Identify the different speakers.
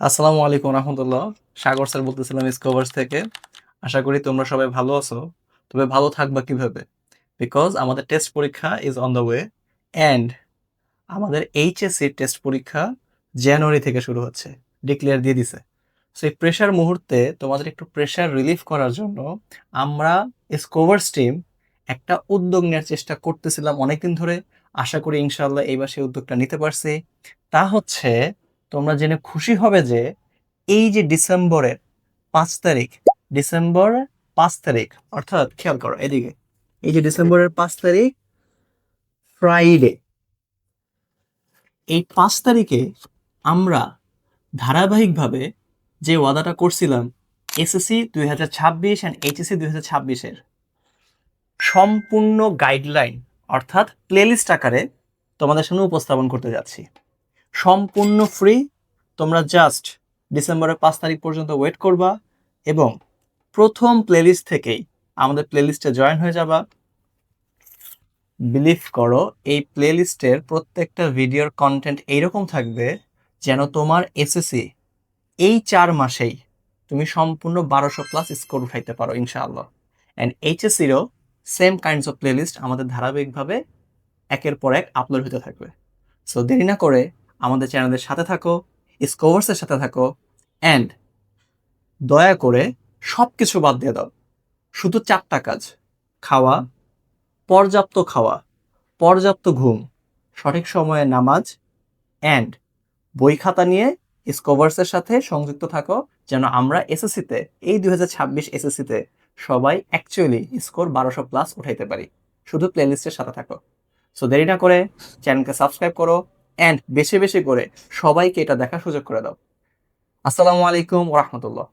Speaker 1: আসসালামু আলাইকুম রহমতুল্লাহ। সাগর স্যার বলতেছিলাম স্কভার্স থেকে। আশা করি তোমরা সবাই ভালো আছো। তবে ভালো থাকবা কীভাবে? বিকজ আমাদের টেস্ট পরীক্ষা is on the way and আমাদের এইচএসসি টেস্ট পরীক্ষা জানুয়ারি থেকে শুরু হচ্ছে। ডিক্লেয়ার দিয়ে দিছে। সো এই প্রেশার মুহূর্তে তোমাদের একটু প্রেশার রিলিফ করার জন্য আমরা স্কোভার্স টিম একটা উদ্যোগ নেওয়ার চেষ্টা করতেছিলাম অনেকদিন ধরে। আশা করি ইনশাল্লাহ এইবার সেই উদ্যোগটা নিতে পারছি। তা হচ্ছে তোমরা জেনে খুশি হবে যে এই যে ডিসেম্বরের পাঁচ তারিখ, ডিসেম্বর পাঁচ তারিখ, অর্থাৎ খেয়াল করো এদিকে, এই যে ডিসেম্বরের পাঁচ তারিখ ফ্রাইডে এই পাঁচ তারিখে আমরা ধারাবাহিকভাবে যে ওয়াদাটা করছিলাম এসএসসি দুই হাজার ছাব্বিশ অ্যান্ড এইচএসসি দুই হাজার ছাব্বিশের, সম্পূর্ণ গাইডলাইন অর্থাৎ প্লেলিস্ট আকারে তোমাদের সামনে উপস্থাপন করতে যাচ্ছি। সম্পূর্ণ ফ্রি তোমরা জাস্ট ডিসেম্বরের পাঁচ তারিখ পর্যন্ত ওয়েট করবা এবং প্রথম প্লেলিস্ট থেকেই আমাদের প্লেলিস্টে জয়েন হয়ে যাবা। বিলিভ করো, এই প্লেলিস্টের প্রত্যেকটা ভিডিওর কন্টেন্ট এইরকম থাকবে যেন তোমার এসএসসি এই চার মাসেই তুমি সম্পূর্ণ বারোশো প্লাস স্কোর উঠাইতে পারো ইনশাআল্লাহ। অ্যান্ড এইচএসসিরও সেম কাইন্ডস অফ প্লেলিস্ট আমাদের ধারাবাহিকভাবে একের পর এক আপলোড হতে থাকবে। সো দেরি না করে আমাদের চ্যানেলের সাথে থাকো স্কোভার্সের সাথে থাকো অ্যান্ড দয়া করে সব কিছু বাদ দিয়ে দাও। শুধু চারটা কাজ। খাওয়া, পর্যাপ্ত খাওয়া, পর্যাপ্ত ঘুম, সঠিক সময়ে নামাজ অ্যান্ড বই খাতা নিয়ে স্কোভার্সের সাথে সংযুক্ত থাকো, যেন আমরা এসএসসিতে, এই দুই হাজার ছাব্বিশ এসএসসিতে সবাই অ্যাকচুয়ালি স্কোর বারোশো প্লাস উঠাইতে পারি। শুধু প্লেলিস্টের সাথে থাকো। সো দেরি না করে চ্যানেলকে সাবস্ক্রাইব করো অ্যান্ড বেছে বেছে করে সবাইকে এটা দেখার সুযোগ করে দাও। আসসালামু আলাইকুম রহমতুল্লাহ।